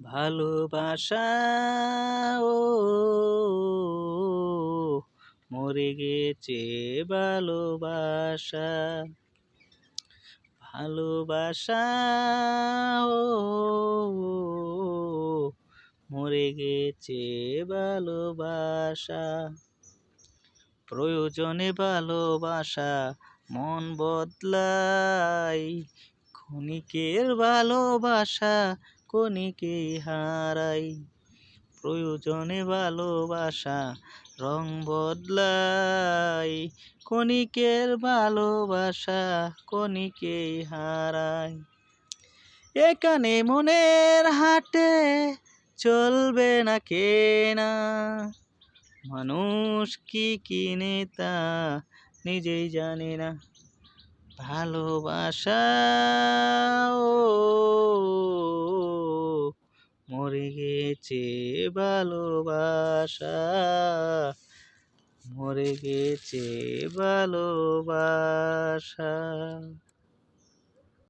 ভালোবাসা, ও মরে গেছে ভালোবাসা। ভালোবাসা, ও মরে গেছে ভালোবাসা। প্রয়োজনে ভালোবাসা মন বদলাই, ক্ষণিকের ভালোবাসা ক্ষণিকেই হারাই। প্রয়োজনে ভালোবাসা রং বদলাই। ক্ষণিকের ভালোবাসা ক্ষণিকেই হারাই। এখানে মনের হাটে চলবে না কেনা। মানুষ কি কিনে তা নিজেই জানে না। ভালোবাসা ও মরে গেছে ভালোবাসা। মরে গেছে ভালোবাসা।